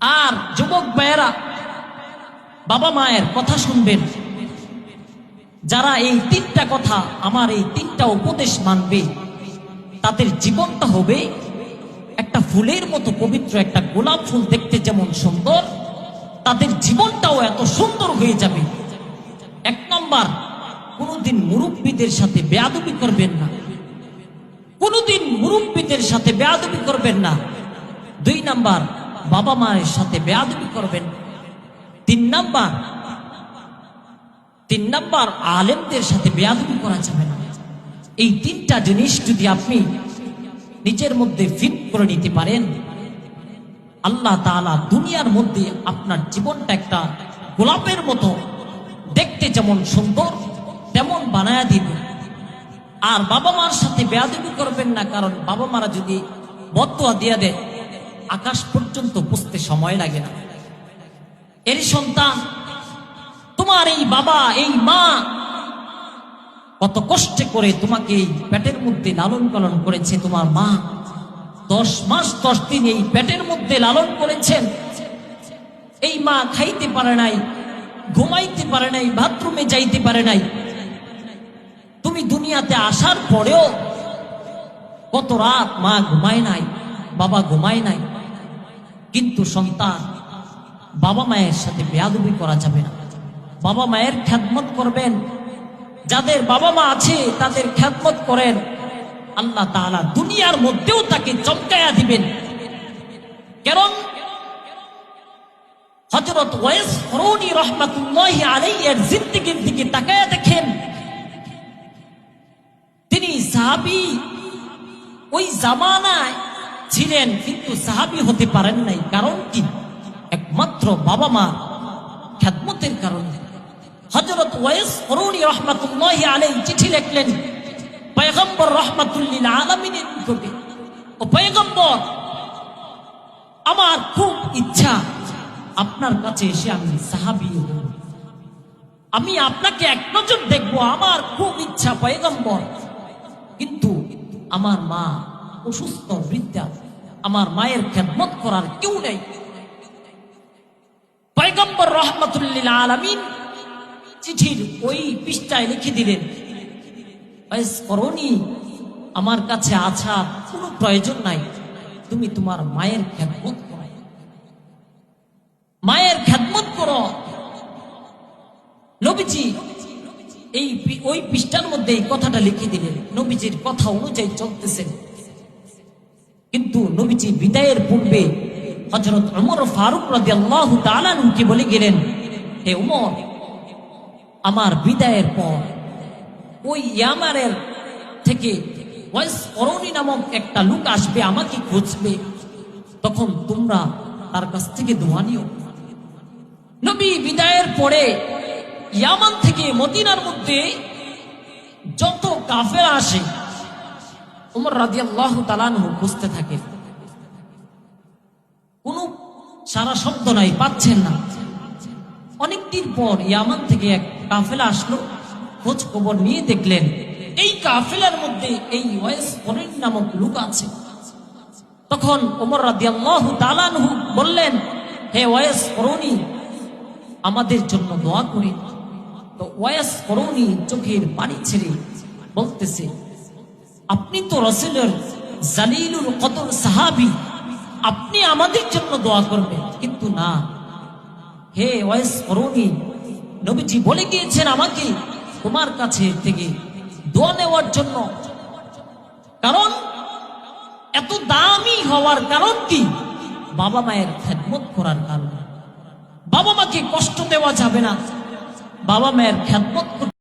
আর যুবক ভাইয়েরা, বাবা মায়ের কথা শুনবেন। যারা এই তিনটা কথা, আমার এই তিনটা উপদেশ মানবে, তাদের জীবনটা হবে একটা ফুলের মতো পবিত্র, একটা গোলাপ ফুল দেখতে যেমন সুন্দর, তাদের জীবনটাও এত সুন্দর হয়ে যাবে। এক নম্বর, কোনোদিন মুরব্বীদের সাথে বেয়াদবি করবেন না। কোনোদিন মুরব্বীদের সাথে বেয়াদবি করবেন না। দুই নাম্বার বাবা মায়ের সাথে বেয়াদবি করবেন। তিন নাম্বার তিন নাম্বার আলেমদের সাথে বেয়াদবি করা যাবে না। এই তিনটা জিনিস যদি আপনি নিজের মধ্যে ফিট করে নিতে পারেন, আল্লাহ তাআলা দুনিয়ার মধ্যে আপনার জীবনটা একটা গোলাপের মতো, দেখতে যেমন সুন্দর, তেমন বানায়া দিবে। আর বাবা মার সাথে বেয়াদবি করবেন না, কারণ বাবা মারা যদি বদুয়া দিয়া দেয় আকাশ পর্যন্ত বুঝতে সময় লাগে না। এর সন্তান, তোমার এই বাবা, এই মা, কত কষ্টে করে তোমাকে এই পেটের মধ্যে লালন পালন করেছে তোমার মা। দশ মাস, দশ দিন এই পেটের মধ্যে লালন করেছেন। এই মা খাইতে পারে নাই, ঘুমাইতে পারে নাই, বাথরুমে যাইতে পারে নাই। তুমি দুনিয়াতে আসার পরেও কত রাত মা ঘুমায় নাই, বাবা ঘুমায় নাই। কিন্তু সন্তান বাবা মায়ের সাথে বেয়াদবি করা যাবে না। বাবা মায়ের খ্যাতমত করবেন। যাদের বাবা মা আছে, তাদের খ্যাতমত করেন। আল্লাহ তাআলা দুনিয়ার মধ্যেও তাকে চমকায়া দিবেন। কারণ হজরত ওয়েস ফরৌনি রহমাতুল্লাহি আলাইহির জিন্দেগির দিকে তাকায়া দেখেন। তিনি সাহাবি ওই জামানায় ছিলেন কিন্তু সাহাবি হতে পারেন নাই। কারণ কি? একমাত্র বাবা মা খ্যাতমতের কারণে। হজরত ওয়েস ফরৌনি রহমাতুল্লাহি আলাইহি চিঠি লিখলেন, পয়গম্বর রহমাতুল্লিল আলমিনের নিকটে, ও পয়গম্বর, আমার খুব ইচ্ছা আপনার কাছে এসে আমি সাহাবি আমি আপনাকে এক নজর দেখব, আমার খুব ইচ্ছা পয়গম্বর। কিন্তু আমার মা অসুস্থ বৃদ্ধা, আমার মায়ের খেদমত করার কেউ নেই। পয়গম্বর রহমতুল্লিল আলমিন চিঠির ওই পৃষ্ঠায় লিখে দিলেন "ওয়েস আমার কাছে আছার কোনো প্রয়োজন নাই, তুমি তোমার মায়ের খেদমত করো। মায়ের খেদমত করো। নবীজি এই ওই পৃষ্ঠার মধ্যে এই কথাটা লিখে দিলেন, নবীজির কথা অনুযায়ী চলতেছেন কিন্তু নবীজি বিদায়ের পূর্বে হজরত উমর ফারুক রাজি আল্লাহ তালানুকে বলে গেলেন, হে উমর, আমার বিদায়ের পর ওই ইয়ামারের থেকে নামক একটা লোক আসবে, আমাকে খুঁজবে। তখন তোমরা তার কাছ থেকে দোয়া নিও। নবী বিদায়ের পরে ইয়ামান থেকে মদিনার মধ্যে যত কাফের আসে উমর রাজি আল্লাহ তালানহু খুঁজতে থাকে। কোনো সারা শব্দ নাই, পাচ্ছেন না। অনেকদিন পর ইয়ামান থেকে এক কাফেলা আসলো, খোঁজ খবর নিয়ে দেখলেন, এই কাফেলার মধ্যে এই ওয়েস ফরিন নামক লোক আছে। তখন ওমর রাদিয়াল্লাহু তাআলাহু বললেন, হে ওয়েস ফরনি, আমাদের জন্য দোয়া করি। তো ওয়েস ফরনি চোখের পানি ছেড়ে বলতেছে আপনি তো রসুলের জালিলুল কদর সাহাবি। আপনি আমাদের জন্য দোয়া করবেন। কিন্তু না। হে ওয়েস করুনি নবীজি বলে গিয়েছেন আমাকে তোমার কাছে থেকে দোয়া নেওয়ার জন্য। কারণ এত দামি হওয়ার কারণ কি? বাবা মায়ের খেদমত করার কারণ। বাবা মাকে কষ্ট দেওয়া যাবে না। বাবা মায়ের খেদমত